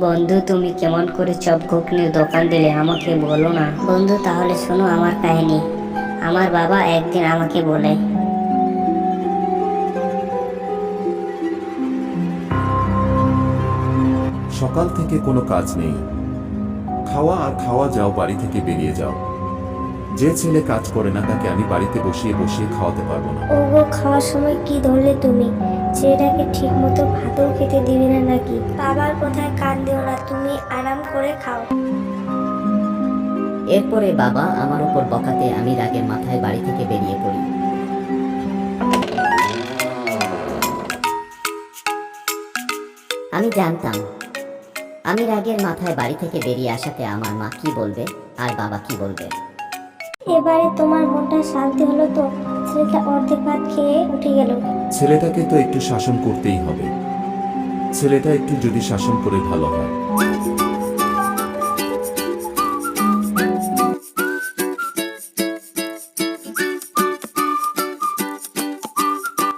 বন্ধু তুমি কেমন করে চপ ঘুগনির দোকান দিলে আমাকে বলো না। বন্ধু তাহলে শোনো আমার কাহিনী। আমার বাবা একদিন আমাকে বলে। সকাল থেকে কোনো কাজ নেই। খাওয়া আর খাওয়া যাও বাড়ি থেকে বেরিয়ে যাও। যে ছেলে কাজ করে না তাকে আমি বাড়িতে বসিয়ে বসিয়ে খাওয়াতে পারব না। ওগো খাওয়ার সময় কি ধরলে তুমি? ছেলেটাকে ঠিক মতো ভাতও খেতে দিবে না নাকি? বাবার কোথায় কান দিও না তুমি আরাম করে খাও। এরপরে বাবা আমার উপর বকাতে আমি রাগের মাথায় বাড়ি থেকে বেরিয়ে পড়ি। আমি জানতাম আমি রাগের মাথায় বাড়ি থেকে বেরিয়ে আসাতে আমার মা কি বলবে আর বাবা কি বলবে। এবারে তোমার মনটা শান্তি হলো তো? ছেলেটা অর্ধেক ভাত খেয়ে উঠে গেল। ছেলেটাকে তো একটু শাসন করতেই হবে। ছেলেটা একটু যদি শাসন করে ভালো হয়।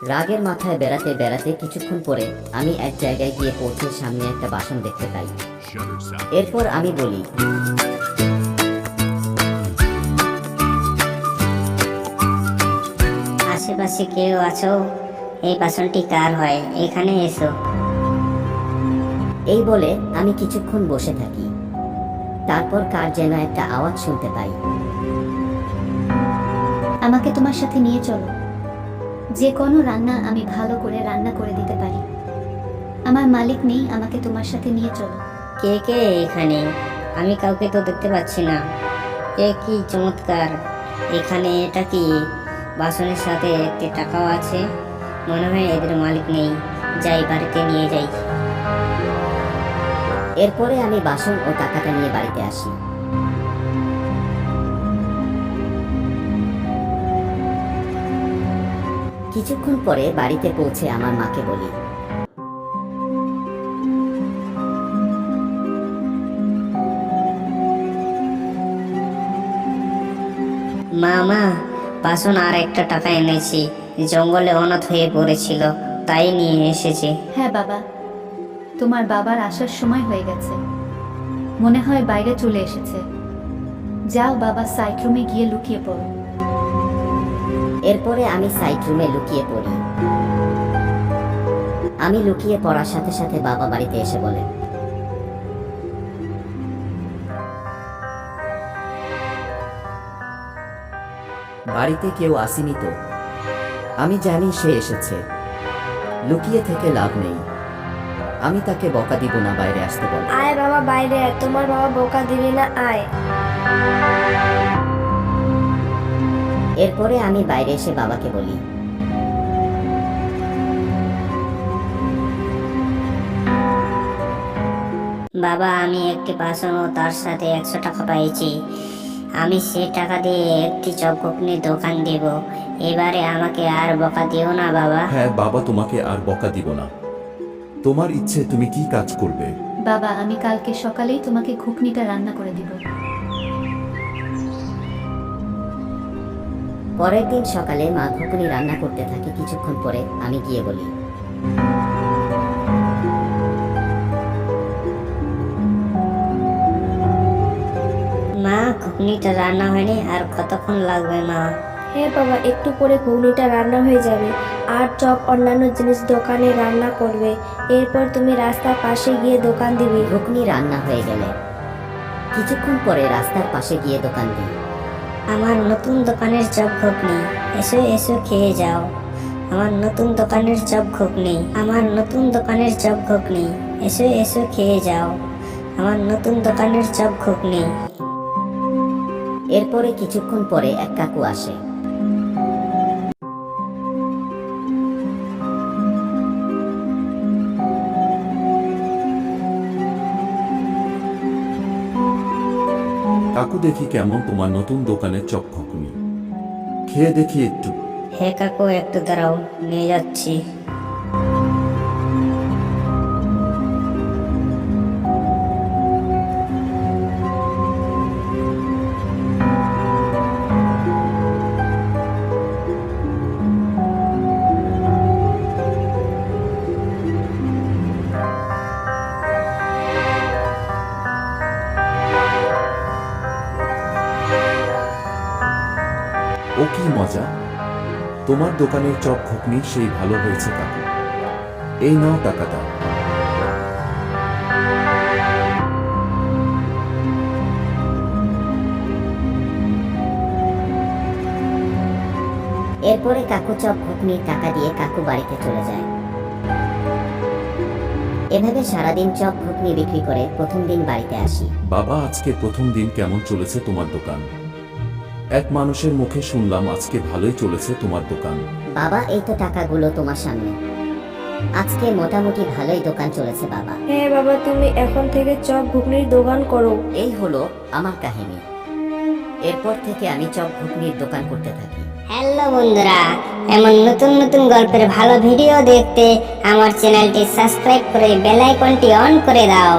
রাগের মাথায় বেড়াতে বেড়াতে কিছুক্ষণ পরে আমি এক জায়গায় গিয়ে পৌঁছে সামনে একটা বাসন দেখতে পাই। এরপর আমি বলি আশেপাশে কেউ আছো? এই বাসনটি কার হয়? এখানে এসো। এই বলে আমি কিছুক্ষণ বসে থাকি। তারপর কার যেন একটা আওয়াজ শুনতে পাই। আমাকে তোমার সাথে নিয়ে চলো। যে কোনো রান্না আমি ভালো করে রান্না করে দিতে পারি। আমার মালিক নেই আমাকে তোমার সাথে নিয়ে চলো। কে কে এখানে? আমি কাউকে তো দেখতে পাচ্ছি না। এ কি চমৎকার। এখানে এটা কি? বাসনের সাথে একটি টাকাও আছে। মনে হয় এদের মালিক নেই। যাই, বাড়িতে নিয়ে যাই। এরপরে আমি বাসন ও টাকাটা নিয়ে বাড়িতে আসি। কিছুক্ষণ পরে বাড়িতে পৌঁছে আমার মাকে বলি, মা মা বাসন আর একটা টাকা এনেছি। জঙ্গলে অনাথ হয়ে পড়েছিল তাই নিয়ে এসেছি। হ্যাঁ বাবা তোমার বাবার আসার সময় হয়ে গেছে। মনে হয় বাইরে চলে এসেছে। যাও বাবা সাইট রুমে গিয়ে লুকিয়ে পড়ো। এরপরে আমি সাইড রুমে লুকিয়ে পড়ি। আমি লুকিয়ে পড়ার সাথে সাথে বাবা বাড়িতে এসে বলে বাড়িতে কেউ আসেনি তো। আমি জানি সে এসেছে। লুকিয়ে থেকে লাভ নেই। আমি তাকে বকা দিব না বাইরে আসতে বলে। আয় বাবা বাইরে আয়। তোমার বাবা বকা দিবি না আয়। এরপরে আমি বাইরে এসে বাবাকে বলি। বাবা আমি একটি বাসন ও তার সাথে একশো টাকা পেয়েছি আমি সে টাকা দিয়ে একটি চপকুকনির দোকান দেব। এবারে আমাকে আর বকা দিও না বাবা। হ্যাঁ বাবা তোমাকে আর বকা দিব না। তোমার ইচ্ছে তুমি কি কাজ করবে? বাবা আমি কালকে সকালেই তোমাকে ঘুগনিটা রান্না করে দিব। পরের দিন সকালে মা ঘুগনি রান্না করতে থাকে কিছুক্ষণ পরে আমি গিয়ে বলি ঘুগনিটা রান্না হয়নি আর কতক্ষণ লাগবে মা? হ্যাঁ বাবা একটু পরে ঘুগনিটা রান্না হয়ে যাবে। আর চপ অন্যান্য জিনিস দোকানে রান্না করবে। এরপর তুমি রাস্তার পাশে গিয়ে দোকান দিবে। ঘুগনি রান্না হয়ে গেলে। কিছুক্ষণ পরে রাস্তার পাশে গিয়ে দোকান দিই। আমার নতুন দোকানের চপ ঘুগনি। এসো এসো খেয়ে যাও। আমার নতুন দোকানের চপ ঘুগনি। আমার নতুন দোকানের চপ ঘুগনি। এসো এসো খেয়ে যাও। আমার নতুন দোকানের চপ ঘুগনি। এরপরে কিছুক্ষণ পরে এক কাকু আসে। কাকু দেখি কেমন তোমার নতুন দোকানের চপ ঘুগনি খেয়ে দেখি একটু। হে কাকু একটু দাঁড়াও নিয়ে যাচ্ছি। মজা? তোমার দোকানের চপ ঘুগনি সেই ভালো হয়েছে কাকু। এই নাও টাকাটা। এরপরে কাকু চপ ঘুগনির টাকা দিয়ে কাকু বাড়িতে চলে যায়। এভাবে সারাদিন চপ ঘুগনি বিক্রি করে প্রথম দিন বাড়িতে আসি। বাবা আজকে প্রথম দিন কেমন চলেছে তোমার দোকান? এক মানুষের মুখে শুনলাম আজকে ভালোই চলেছে তোমার দোকান। বাবা এই তো টাকাগুলো তোমার সামনে। আজকে মোটামুটি ভালোই দোকান চলেছে বাবা। হ্যাঁ বাবা তুমি এখন থেকে চপ ঘুগনির দোকান করো। এই হলো আমার কাহিনী। এরপর থেকে আমি চপ ঘুগনির দোকান করতে থাকি। হ্যালো বন্ধুরা এমন নতুন নতুন গল্পের ভালো ভিডিও দেখতে আমার চ্যানেলটি সাবস্ক্রাইব করে বেল আইকনটি অন করে দাও।